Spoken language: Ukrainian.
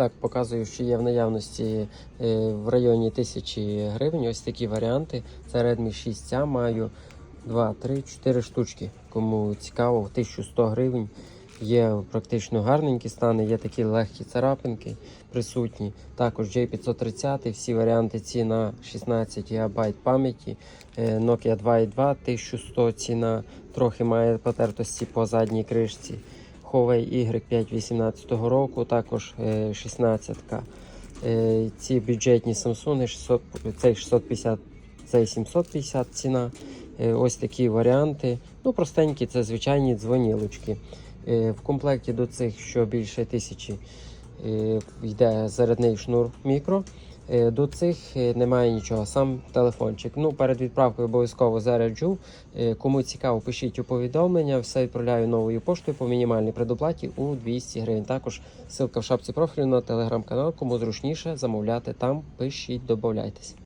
Так, показую, що є в наявності е, в районі 1000 гривень. Ось такі варіанти. Це Redmi 6 a маю 2, 3, 4 штучки. Кому цікаво, в 1100 гривень. Є практично гарненькі стани, є такі легкі царапинки присутні. Також J530, всі варіанти ці на 16 ГБ пам'яті. Е, Nokia 2.2, 1100 ціна, трохи має потертості по задній кришці. Huawei Y5 18 року, також е, 16-ка. Е, Ці бюджетні Samsung 600, цей 650, цей 750 ціна. Е, Ось такі варіанти. Ну, простенькі, це звичайні дзвонілочки. Е, В комплекті до цих, що більше тисячі, е, йде зарядний шнур мікро. Е, До цих е, немає нічого, сам телефончик. Ну, перед відправкою обов'язково заряджу. Е, Кому цікаво, пишіть у повідомлення. Все відправляю новою поштою по мінімальній предоплаті у 200 гривень. Також ссылка в шапці профілю на телеграм-канал. Кому зручніше замовляти там, пишіть, додавайтесь.